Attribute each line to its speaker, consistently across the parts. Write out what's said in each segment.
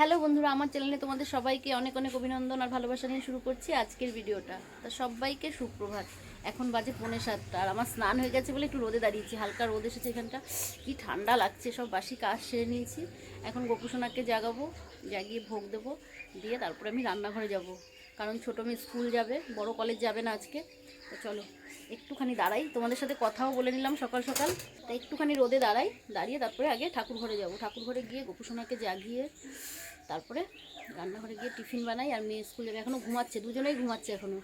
Speaker 1: Hello বন্ধুরা, আমার চ্যানেলে তোমাদের সবাইকে অনেক অনেক অভিনন্দন আর ভালোবাসা নিয়ে শুরু করছি আজকের ভিডিওটা। তা সবাইকে সুপ্রভাত। এখন বাজে পৌনে সাতটা আর আমার স্নান হয়ে গেছে বলে একটু রোদে দাঁড়িয়েছি, হালকা রোদ এসেছে এখানটা। কি ঠান্ডা লাগছে, সব বাসি কাজ সেরে নিয়েছি। এখন গোপুসোনাকে জাগাবো, জাগিয়ে ভোগ দেবো, দিয়ে তারপরে আমি রান্নাঘরে যাব। কারণ ছোটো মেয়ে স্কুল যাবে, বড় কলেজ যাবে না আজকে। তো চলো একটুখানি দাঁড়াই। তোমাদের সাথে কথাও বলে নিলাম সকাল সকাল। তা একটুখানি রোদে দাঁড়াই, দাঁড়িয়ে তারপরে আগে ঠাকুর ঘরে যাব। ঠাকুর ঘরে গিয়ে গোপুসোনাকে জাগিয়ে তারপরে রান্নাঘরে গিয়ে টিফিন বানাই আর মেয়ে স্কুল যাবে এখনও ঘুমাচ্ছে, দুজনেই ঘুমাচ্ছে এখনও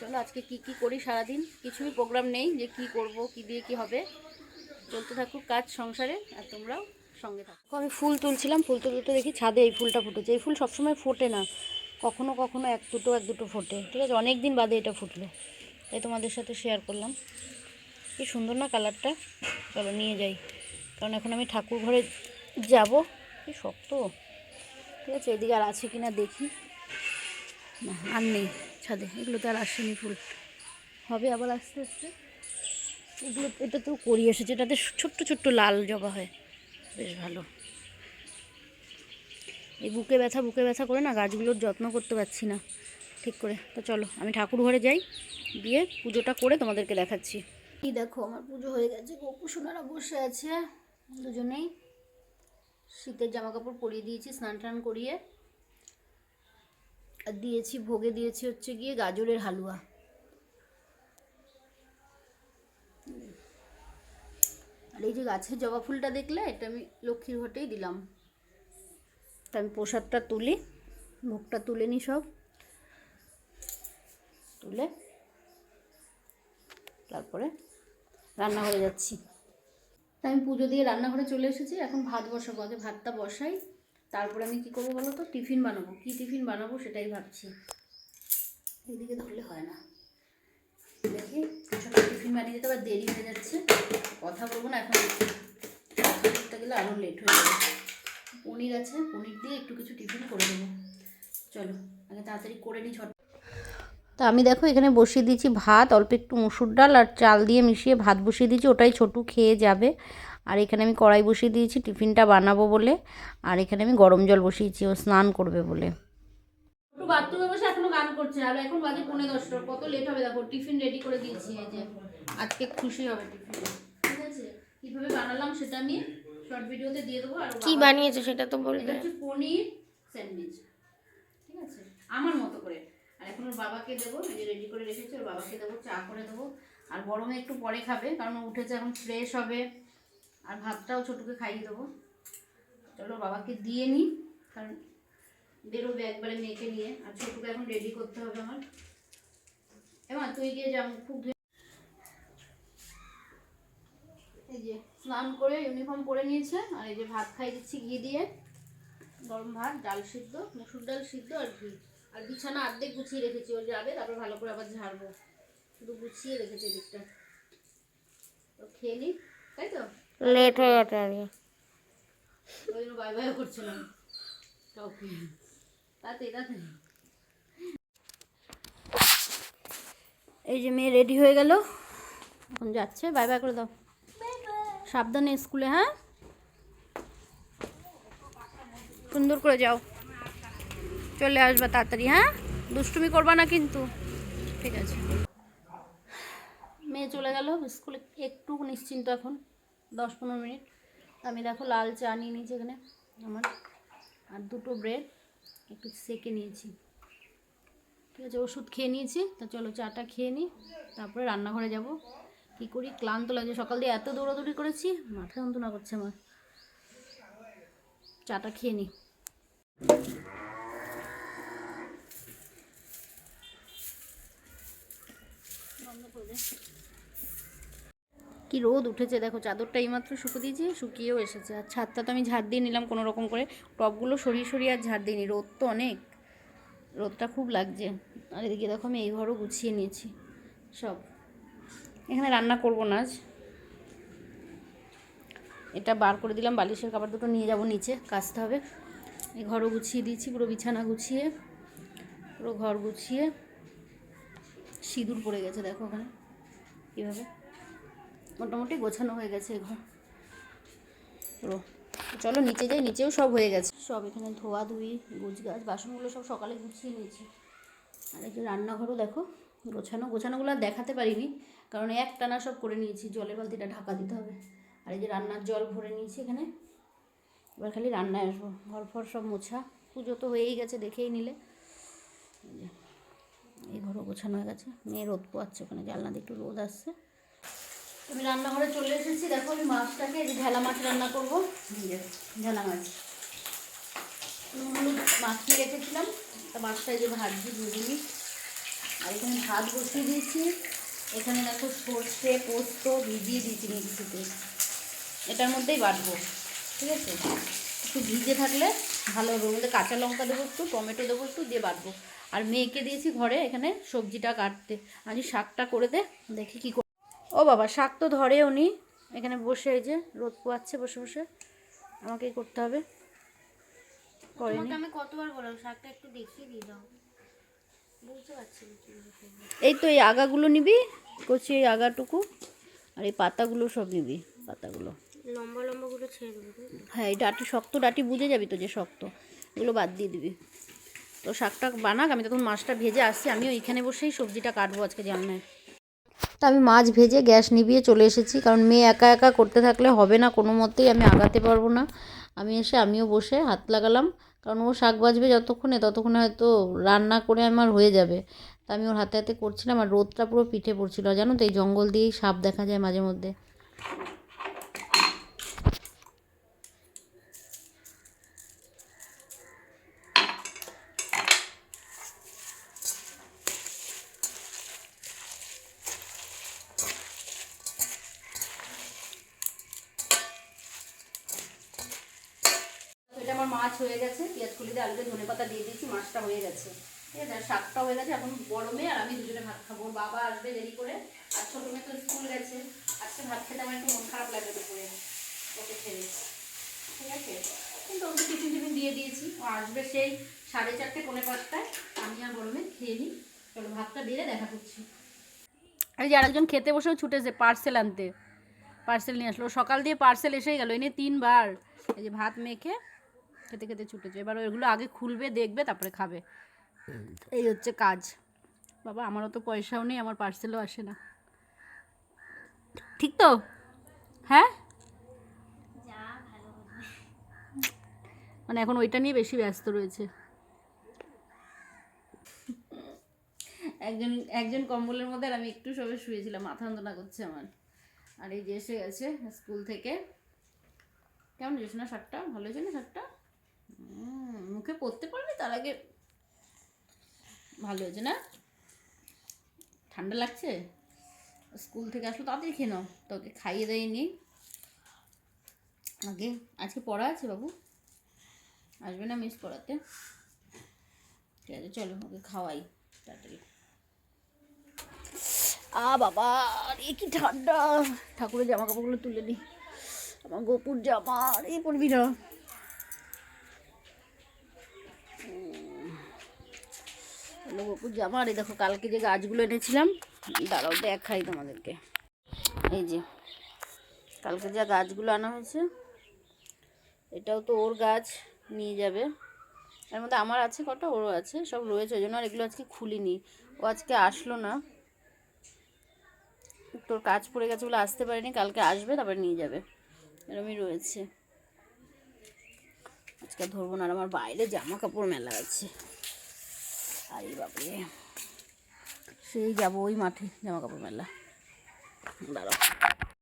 Speaker 1: চলো আজকে কি কি করি সারাদিন? কিছুই প্রোগ্রাম নেই যে কি করব, কি দিয়ে কি হবে। চলতে থাকুক কাজ সংসারে আর তোমরাও সঙ্গে থাকো। আমি ফুল তুলছিলাম, ফুল তুলতে দেখি ছাদে এই ফুলটা ফুটেছে। এই ফুল সবসময় ফোটে না, কখনো কখনো এক দুটো এক দুটো ফোটে। ঠিক আছে অনেক দিন বাদে এটা ফুটলো। তাই তোমাদের সাথে শেয়ার করলাম। কি সুন্দর না কালারটা চলো নিয়ে যাই। কারণ এখন আমি ঠাকুর ঘরে যাব। কি শক্ত। ঠিক আছে, এদিকে আর আছে কিনা দেখি। না, আর নেই। ছাদে এগুলোতে আর আসেনি ফুল। হবে আবার আস্তে আস্তে এগুলো, এটা তো করি এসেছে, এটাতে ছোট্ট ছোট্ট লাল জবা হয়। বেশ ভালো। এই বুকে ব্যথা বুকে ব্যথা করে না গাছগুলোর যত্ন করতে পারছি না। ঠিক করে, তো চলো, আমি ঠাকুর ঘরে যাই। দিয়ে পুজোটা করে তোমাদেরকে দেখাচ্ছি। এই দেখো, আমার পুজো হয়ে গেছে। গোপু, সোনারা বসে আছে দুজনেই। শীতের জামা কাপড় পরিয়ে দিয়েছি, স্নান টান করিয়ে। আর দিয়েছি, ভোগে দিয়েছি হচ্ছে গিয়ে গাজরের হালুয়া। আর এই যে গাছের জবা ফুলটা দেখলে, এটা আমি লক্ষ্মীর ঘটেই দিলাম। তা আমি প্রসাদটা তুলি, ভোগটা তুলে নিই সব। তুলে তারপরে রান্নাঘরে যাচ্ছি। তাই আমি পুজো দিয়ে রান্নাঘরে চলে এসেছি, এখন ভাত বসাবো। আগে ভাতটা বসাই, তারপরে আমি কি করব বলো তো? টিফিন বানাবো। কি টিফিন বানাবো সেটাই ভাবছি। এদিকে ধরলে হয় না। দেখি কিছুটা টিফিন বানিয়ে দিতে আবার দেরি হয়ে যাচ্ছে। কথা বলব না, এখন করতে গেলে আরও লেট হয়ে যাবে। পনির আছে, পনির দিয়ে একটু কিছু টিফিন করে দেবো। চলো, আগে তাড়াতাড়ি করে নিই ঝট তা আমি দেখো এখানে বসিয়ে দিয়েছি ভাত অল্প একটু মুসুর ডাল আর চাল দিয়ে মিশিয়ে ভাত বসিয়ে দিয়েছি ওটাই ছোটু খেয়ে যাবে। আর এখানে আমি কড়াই বসিয়ে দিয়েছি টিফিনটা বানাবো বলে। আর এখানে আমি গরম জল বসিয়েছি ও স্নান করবে বলে। একটু বাথরুমে বসে এখনও গান করছে আর এখন বাজে পৌনে দশটা কত লেট হবে দেখো টিফিন রেডি করে দিয়েছি এই যে। আজকে খুশি হবে টিফিন। ঠিক আছে? কীভাবে বানালাম সেটা আমি শর্ট ভিডিওতে দিয়ে দেবো আর
Speaker 2: কি বানিয়েছো সেটা তো বলবে।
Speaker 1: পনির স্যান্ডউইচ ঠিক আছে? আমার মতো করে। আর এখন ওর বাবাকে দেবো, এই যে রেডি করে রেখেছি, ওর বাবাকে দেবো, চা করে দেবো। আর গরমে একটু পরে খাবে, কারণ উঠেছে এখন ফ্রেশ হবে। আর ভাতটাও ছোটুকে খাইয়ে দেবো। চলো বাবাকে দিয়ে নিই কারণ বেরোবে একবারে মেয়েকে নিয়ে। আর ছোটুকে এখন রেডি করতে হবে আমার। এবার তুই গিয়ে যা খুব এই যে স্নান করে ইউনিফর্ম পরে নিয়েছে, আর এই যে ভাত খাই দিচ্ছি ঘি দিয়ে। গরম ভাত, ডাল সিদ্ধ, মুসুর ডাল সিদ্ধ আর ঘি। আর বিছানা অর্ধেক গুছিয়ে রেখেছি ও যাবে তারপর ভালো করে আবার ঝাড়বো। শুধু গুছিয়ে রেখেছি দিকটা তো খেয়ে নি তাই তো?
Speaker 2: লেট হয়ে গেছে কি।
Speaker 1: ওই জন্য বাই বাই করছে না। ওকে তাতে তাতে। এই যে মেয়ে রেডি হয়ে গেল। এখন যাচ্ছে বাই বাই করে দাও। সাবধানে স্কুলে হ্যাঁ? সুন্দর করে যাও। চলে আসবা তাড়াতাড়ি হ্যাঁ? দুষ্টুমি করবা না কিন্তু। ঠিক আছে। মেয়ে চলে গেল, স্কুলে একটু নিশ্চিন্ত এখন, দশ পনেরো মিনিট। আমি দেখো লাল চা নিয়ে নিয়েছি এখানে, আমার। আর দুটো ব্রেড একটু সেকে নিয়েছি। ঠিক আছে, ওষুধ খেয়ে নিয়েছি, তা চলো চাটা খেয়ে নিই, তারপরে রান্নাঘরে যাব। কী করি? ক্লান্ত লাগছে, সকাল দিয়ে এত দৌড়াদৌড়ি করেছি, মাথা যন্ত্রণা করছে আমার। চাটা খেয়ে নিই বন্ধ করে দে। কি রোদ উঠেছে, দেখো চাদরটা এইমাত্র শুকো দিয়েছি, শুকিয়েও এসেছে। আর ছাদটা তো আমি ঝাড় দিয়ে নিলাম কোনো রকম করে। টপগুলো সরিয়ে সরিয়ে আর ঝাড় দিইনি, রোদ তো অনেক। রোদটা খুব লাগছে। আর এদিকে দেখো আমি এই ঘরও গুছিয়ে নিয়েছি, সব। এখানে রান্না করব না আজ। এটা বার করে দিলাম, বালিশের খাবার দুটো নিয়ে যাব নিচে, কাচতে হবে। এই ঘরও গুছিয়ে দিয়েছি, পুরো বিছানা গুছিয়ে, পুরো ঘর গুছিয়ে। সিঁদুর পড়ে গেছে, দেখো ওখানে। কীভাবে? মোটামুটি গোছানো হয়ে গেছে ঘর। চলো নিচে যাই, নিচেও সব হয়ে গেছে। সব এখানে ধোয়া ধুই গুছ গাছ, বাসনগুলো সব সকালে গুছিয়ে নিয়েছি। আর এই যে রান্নাঘরও দেখো, গোছানো, গোছানোগুলো আর দেখাতে পারিনি, কারণ এক টানা সব করে নিয়েছি, জলের বালতিটা ঢাকা দিতে হবে। আর এই যে রান্নার জল ভরে নিয়েছি এখানে। এবার খালি রান্নায় আসব, ঘর ফর সব মোছা। পুজো তো হয়েই গেছে দেখেই নিলে। এই ঘরও গোছানো হয়ে গেছে। মেয়ে রোদ পোয়াচ্ছে ওখানে, জানলা দিয়ে একটু রোদ আসছে। আমি রান্নাঘরে চলে এসেছি। দেখো আমি মাছটাকে ঢেলা মাছ রান্না করব। ঢেলা মাছ। হলুদ মাখিয়ে রেখেছিলাম। তা মাছটা যে দু মিনিট আর এখানে ভাত বসিয়ে দিয়েছি। এখানে দেখো সর্ষে, পোস্ত, ভিজিয়ে দিয়েছি মিক্সিতে এটার মধ্যেই বাটবো, ঠিক আছে? একটু ভিজে থাকলে ভালো হবে। কাঁচা লঙ্কা দেবো একটু, টমেটো দেবো একটু, দিয়ে বাটবো। আর মেয়েকে দিয়েছি ঘরে এখানে সবজিটা কাটতে। আজ শাকটা করে দে দেখি কী করে ও বাবা শাক তো ধরে উনি। এখানে বসে এই যে রোদ পোয়াচ্ছে বসে বসে। আমাকেই করতে হবে। করেনি।
Speaker 2: আমি কতবার বললাম শাকটা একটু দেখিয়ে দিয়ে দাও। বুঝতে পারছি না কীভাবে করব।
Speaker 1: এই তো এই আগাগুলো নিবি কচি এই আগাটুকু। আর এই পাতাগুলো সব নিবি পাতাগুলো।
Speaker 2: লম্বা লম্বাগুলো ছেড়ে দেবো
Speaker 1: হ্যাঁ এই ডাটি শক্ত ডাটি বুঝে যাবি তো যে শক্ত। এগুলো বাদ দিয়ে দিবি। তো শাকটা বানাক, আমি তখন মাছটা ভেজে আসছি, আমিও এখানে বসেই সবজিটা কাটবো আজকে জানলায় তা আমি মাছ ভেজে গ্যাস নিভিয়ে চলে এসেছি, কারণ মেয়ে একা একা করতে থাকলে হবে না, কোনো মতেই আমি আগাতে পারব না। আমি এসে, আমিও বসে হাত লাগালাম, কারণ ও শাক বাজবে যতক্ষণে, ততক্ষণে হয়তো রান্না করে আমার হয়ে যাবে। তা আমি ওর হাতে হাতে করছিলাম, আর রোদটা পুরো পিঠে পড়ছিল, জানো তো, এই জঙ্গল দিয়েই সাপ দেখা যায় মাঝে মধ্যে এটা আমার মাছ হয়ে গেছে, পেঁয়াজ কুলিতে, আলুতে ধনে পাতা দিয়ে দিয়েছি, মাছটা হয়ে গেছে। ঠিক আছে, আর শাকটা হয়ে গেছে, এখন মেয়ে আর আমি দুজনে ভাত খাব। বাবা আসবে দেরি করে, আর ছোটো মেয়ে তো স্কুল গেছে। আজকে ভাত খেতে আমার একটু মন খারাপ লাগবে দুপুরে। ওকে ছেড়ে ঠিক আছে? কিন্তু ওকে টিফিন টিফিন দিয়ে দিয়েছি। ও আসবে সেই সাড়ে চারটে, পৌনে পাঁচটায়। আমি আর মেয়ে খেয়ে নিই। চলো, ভাতটা দিয়ে দেখা করছি। এই যে আরেকজন খেতে বসেও ছুটেছে পার্সেল আনতে। পার্সেল নিয়ে আসলো। সকাল দিয়ে পার্সেল এসেই গেল। এনে তিনবার। এই যে ভাত মেখে খেতে খেতে ছুটে ছুটেছে এবার ওইগুলো আগে খুলবে দেখবে তারপরে খাবে। এই হচ্ছে কাজ। বাবা আমারও তো পয়সাও নেই আমার পার্সেলও আসে না। ঠিক তো? হ্যাঁ? মানে এখন ওইটা নিয়ে বেশি ব্যস্ত রয়েছে। একজন একজন কম্বলের মধ্যে আর আমি একটু সবে শুয়েছিলাম মাথা যন্ত্রণা করছে আমার। আর এই যে এসে গেছে স্কুল থেকে। কেমন হয়েছে না শার্টটা ভালো হয়েছে না শার্টটা মুখে পরতে পারবি, তার আগে ভালো হয়েছে না? ঠান্ডা লাগছে? স্কুল থেকে আসলো, তাড়াতাড়ি খেয়ে নাও, তোকে খাইয়ে দেয়নি। আগে, আজকে পড়া আছে বাবু? আসবে না মিস পড়াতে? ঠিক আছে, চলো, ওকে খাওয়াই, তাড়াতাড়ি। আ বাবা, এ কি ঠান্ডা। ঠাকুরের জামা কাপড়গুলো তুলে নি। আমার গোপুর জামা এই পরবি না। হলো গোপুর জামা আর এই দেখো, কালকে যে গাছগুলো এনেছিলাম, দাঁড়াও, দেখাই তোমাদেরকে। এই যে, কালকে যা গাছগুলো আনা হয়েছে, এটাও তো ওর গাছ, নিয়ে যাবে। এর মধ্যে আমার আছে কটা, ওরও আছে, সব রয়েছে, ওই জন্য আর এগুলো আজকে খুলিনি। ও আজকে আসলো না। তোর কাজ পড়ে গেছে বলে আসতে পারেনি, কালকে আসবে, তারপরে নিয়ে যাবে। এরমই রয়েছে। আজকে ধরবো না, আর আমার বাইরে জামা কাপড় মেলা আছে। আরে বাপরে। সেই যাব ওই মাঠে জামা কাপড় মেলা। দাঁড়াও।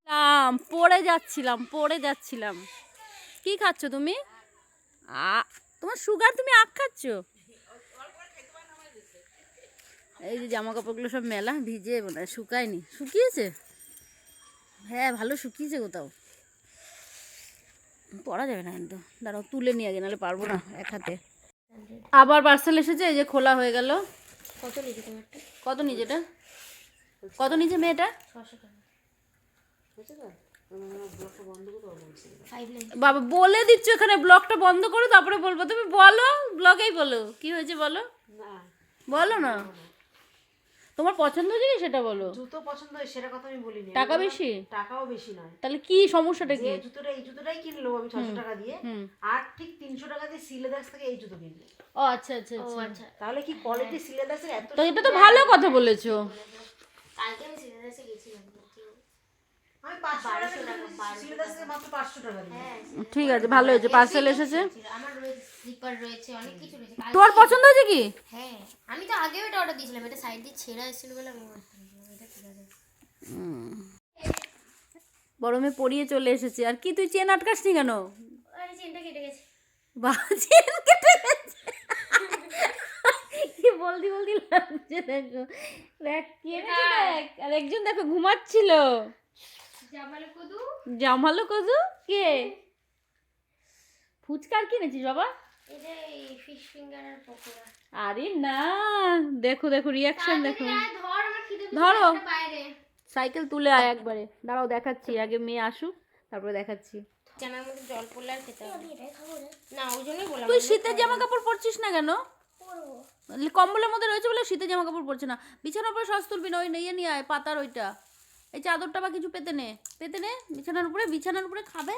Speaker 1: আম, পড়ে যাচ্ছিলাম পড়ে যাচ্ছিলাম। কি খাচ্ছ তুমি? আ তোমার সুগার তুমি আখ খাচ্ছ? এই যে জামা কাপড়গুলো সব মেলা ভিজে মনে শুকায়নি। শুকিয়েছে? হ্যাঁ ভালো শুকিয়েছে কোথাও। পরা যাবে না কিন্তু। দাঁড়াও তুলে নিয়ে আগে নাহলে পারব না এক হাতে। আবার পার্সেল এসেছে এই যে খোলা হয়ে গেল।
Speaker 2: কত নিজে এটা
Speaker 1: কত কত নিচে মেয়েটা?
Speaker 2: ছশো টাকা। ফাইভ লাইন
Speaker 1: বাবা বলে দিচ্ছ এখানে ব্লগটা বন্ধ করো তারপরে বলব। তুমি বলো ব্লগেই বলো। কি হয়েছে বলো? বলো না। তোমার পছন্দ হয়েছে কি সেটা বলো।
Speaker 3: জুতো পছন্দ হয় সেটা কথা আমি বলিনি।
Speaker 1: টাকা বেশি?
Speaker 3: টাকাও বেশি নয়।
Speaker 1: তাহলে কি সমস্যাটা কি?
Speaker 3: জুতোটা এই জুতোটাই কিনলো আমি ছশো টাকা দিয়ে। আর ঠিক তিনশো টাকা দিয়ে সিলেদাস থেকে এই জুতো কিনলো
Speaker 1: ও আচ্ছা আচ্ছা আচ্ছা।
Speaker 2: আচ্ছা।
Speaker 3: তাহলে কি কোয়ালিটি সিলেদাসের এত
Speaker 1: তো এটা তো ভালো কথা বলেছ।
Speaker 2: কালকে আমি সিলেদাসে গেছিলাম কিন্তু
Speaker 3: আমি পাঁচশো
Speaker 2: বারোশো
Speaker 3: টাকা
Speaker 2: টাকা,
Speaker 3: সিলেদার্স থেকে মাত্র পাঁচশো টাকা দিয়ে
Speaker 2: হ্যাঁ
Speaker 1: ঠিক আছে ভালো হয়েছে পার্সেল এসেছে?
Speaker 2: ছিল। আমার রয়েছে স্লিপার রয়েছে অনেক কিছু রয়েছে। কালকে-
Speaker 1: তোমার পছন্দ হয়েছে কি?
Speaker 2: হ্যাঁ আমি তো আগেও এটা অর্ডার দিয়েছিলাম এটা সাইড দিয়ে ছেঁড়া এসেছিল বলে
Speaker 1: গরমে পরিয়ে চলে এসেছে। আর কি তুই চেন আটকাসনি কেন?
Speaker 2: আরে চেনটা কেটে গেছে।
Speaker 1: বাহ চেন কেটে গেছে। কি বলদি বলদি লাগছে দেখো। দেখ কি দেখ। আর একজন দেখো ঘুমাচ্ছিল।
Speaker 2: জামালে কদু
Speaker 1: কজু কে? ফুচকার কিনেছিস বাবা?
Speaker 2: আর
Speaker 1: না দেখো দেখো রিয়াকশন দেখো।
Speaker 2: ধর।
Speaker 1: সাইকেল তুলে আয় একবারে। দাঁড়াও দেখাচ্ছি আগে মেয়ে আসুক তারপরে দেখাচ্ছি।
Speaker 2: জল পড়লে আর খেতে না। ওই জন্যই বললাম
Speaker 1: তুই শীতের জামা কাপড় পরছিস না কেন? কম্বলের মধ্যে রয়েছে বলে শীতের জামা কাপড় পরছে না। বিছানার উপরে সস তুলবি না ওই নিয়ে নিয়ে আয় পাতার ওইটা। এই চাদরটা বা কিছু পেতে নে পেতে নে বিছানার উপরে বিছানার উপরে খাবে।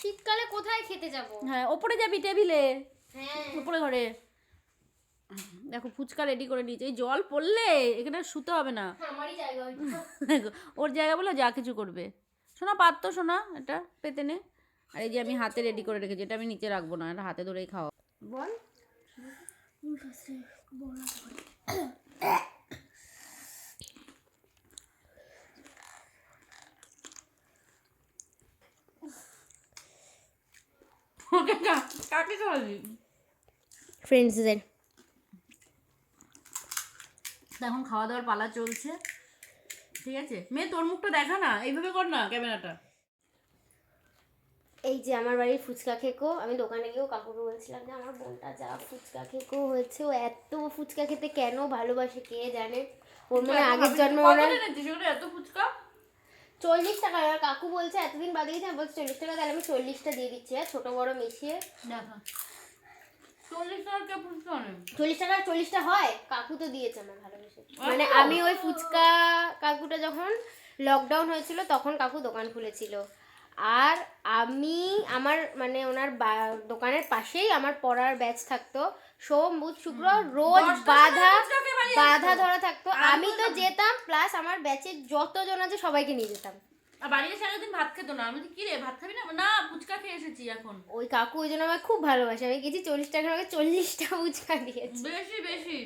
Speaker 2: শীতকালে কোথায় খেতে যাব?
Speaker 1: হ্যাঁ ওপরে যাবি টেবিলে?
Speaker 2: হ্যাঁ।
Speaker 1: উপরে ঘরে। দেখো ফুচকা রেডি করে নিয়েছে। এই জল পড়লে এখানে আর শুতে হবে না।
Speaker 2: আমারই জায়গা
Speaker 1: দেখো ওর জায়গা বলে যা কিছু করবে। শোনা পারতো শোনা এটা পেতে নে। আর এই যে আমি হাতে রেডি করে রেখেছি এটা আমি নিচে রাখব না এটা হাতে ধরেই খাওয়া। বল। কাকে খাওয়াবি?
Speaker 2: ফ্রেন্ডসদের।
Speaker 1: এখন খাওয়া দাওয়ার পালা চলছে ঠিক আছে? মেয়ে তোর মুখটা দেখা না এইভাবে কর না ক্যামেরাটা।
Speaker 2: এই যে আমার বাড়ির ফুচকা খেকো আমি দোকানে গিয়েও কাকুকে বলছিলাম যে আমার বোনটা যা ফুচকা খেকো হয়েছে ও এত ফুচকা খেতে কেন ভালোবাসে কে জানে? ওর মানে আগের জন্মে
Speaker 1: এত ফুচকা?
Speaker 2: চল্লিশ টাকা। আর কাকু বলছে এতদিন বাদে গেছে আমি বলছি চল্লিশ টাকা তাহলে আমি চল্লিশটা দিয়ে দিচ্ছি হ্যাঁ ছোটো বড় মিশিয়ে।
Speaker 1: দেখা। চল্লিশ
Speaker 2: টাকা চল্লিশটা হয়? কাকু তো দিয়েছে আমার ভালোবেসে। মানে আমি ওই ফুচকা কাকুটা যখন লকডাউন হয়েছিল তখন কাকু দোকান খুলেছিল। আর আমি আমার মানে ওনার বা- দোকানের পাশেই আমার পড়ার ব্যাচ থাকতো। সোম বুধ শুক্র রোজ বাধা বাধা ধরা থাকতো। আমি তো যেতাম প্লাস আমার ব্যাচের যতজন আছে সবাইকে নিয়ে যেতাম।
Speaker 1: বাড়িতে বাড়ি এসে আগের দিন ভাত খেতো না। আমি কি রে ভাত খাবি না? না ফুচকা খেয়ে এসেছি এখন।
Speaker 2: ওই কাকু ওই জন্য আমাকে খুব ভালোবাসে। আমি গেছি চল্লিশ টাকা আমাকে চল্লিশটা ফুচকা দিয়েছে।
Speaker 1: বেশি বেশি।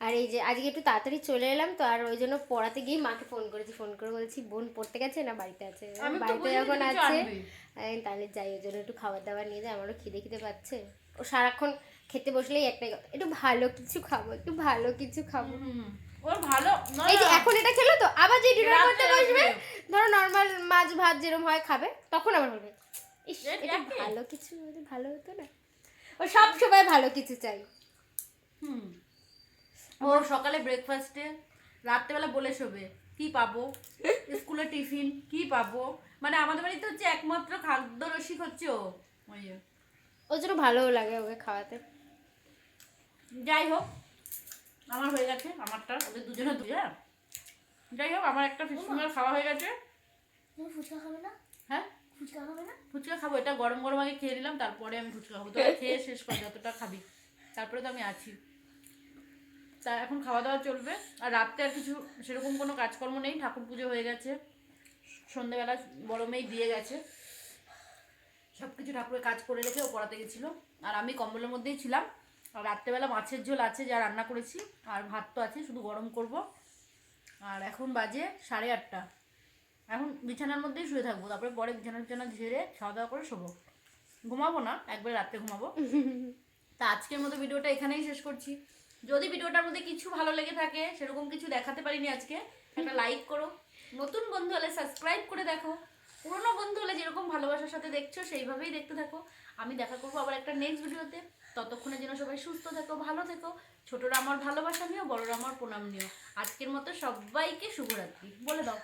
Speaker 2: আর এই যে আজকে একটু তাড়াতাড়ি চলে এলাম তো আর ওই জন্য পড়াতে গিয়ে মাকে ফোন করেছি। ফোন করে বলছি বোন পড়তে গেছে না বাড়িতে আছে? বাড়িতে যখন আছে তাহলে যাই ওই জন্য একটু খাবার দাবার নিয়ে যাই। আমারও খিদে খিদে পাচ্ছে। ও সারাক্ষণ খেতে বসলেই একটাই কথা একটু ভালো কিছু খাব একটু ভালো কিছু খাব।
Speaker 1: ওর ভালো
Speaker 2: এই যে এখন এটা খেলো তো? আবার যে ডিনার করতে বসবে ধরো নর্মাল মাছ ভাত যেরকম হয় খাবে তখন আবার বলবে ইস এটা ভালো কিছু ভালো হতো না। ও সব সময় ভালো কিছু চাই
Speaker 1: হুম। ও সকালে ব্রেকফাস্টে রাত্রেবেলা বলে শোবে কি পাবো? স্কুলে টিফিন কি পাবো? মানে আমাদের বাড়িতে হচ্ছে একমাত্র খাদ্য রসিক হচ্ছে ও।
Speaker 2: ওর জন্য ভালোও লাগে ওকে খাওয়াতে।
Speaker 1: যাই হোক আমার হয়ে গেছে আমারটা ওদের দুজনে দুই হ্যাঁ? যাই হোক আমার একটা ফিশ ফিঙ্গার খাওয়া হয়ে গেছে।
Speaker 2: তুমি ফুচকা খাবে না?
Speaker 1: হ্যাঁ?
Speaker 2: ফুচকা খাবে না?
Speaker 1: ফুচকা খাব এটা গরম গরম আগে খেয়ে নিলাম তারপরে আমি ফুচকা খাব। তো খেয়ে শেষ করে যতটা খাবি। তারপরে তো আমি আছি। তা এখন খাওয়া দাওয়া চলবে। আর রাত্রে আর কিছু সেরকম কোনো কাজকর্ম নেই ঠাকুর পুজো হয়ে গেছে। সন্ধেবেলা বড় মেয়ে দিয়ে গেছে। সব কিছু ঠাকুরের কাজ করে রেখে ও পড়াতে গেছিল। আর আমি কম্বলের মধ্যেই ছিলাম। আর রাত্রেবেলা মাছের ঝোল আছে যা রান্না করেছি। আর ভাত তো আছে, শুধু গরম করব। আর এখন বাজে সাড়ে আটটা। এখন বিছানার মধ্যেই শুয়ে থাকব। তারপরে পরে বিছানা বিছানা ঝেড়ে খাওয়া দাওয়া করে শোবো। ঘুমাবো না, একবারে রাত্রে ঘুমাবো। তা আজকের মতো ভিডিওটা এখানেই শেষ করছি। যদি ভিডিওটার মধ্যে কিছু ভালো লেগে থাকে, সেরকম কিছু দেখাতে পারিনি আজকে, একটা লাইক করো। নতুন বন্ধু হলে সাবস্ক্রাইব করে দেখো। পুরনো বন্ধু হলে যেরকম ভালোবাসার সাথে দেখছ, সেইভাবেই দেখতে থাকো। আমি দেখা করব আবার একটা নেক্সট ভিডিওতে। ততক্ষণে যেন সবাই সুস্থ থেকো, ভালো থেকো। ছোটরা আমার ভালোবাসা নিও, বড়রা আমার প্রণাম নিও। আজকের মতো সবাইকে শুভরাত্রি। বলে দাও।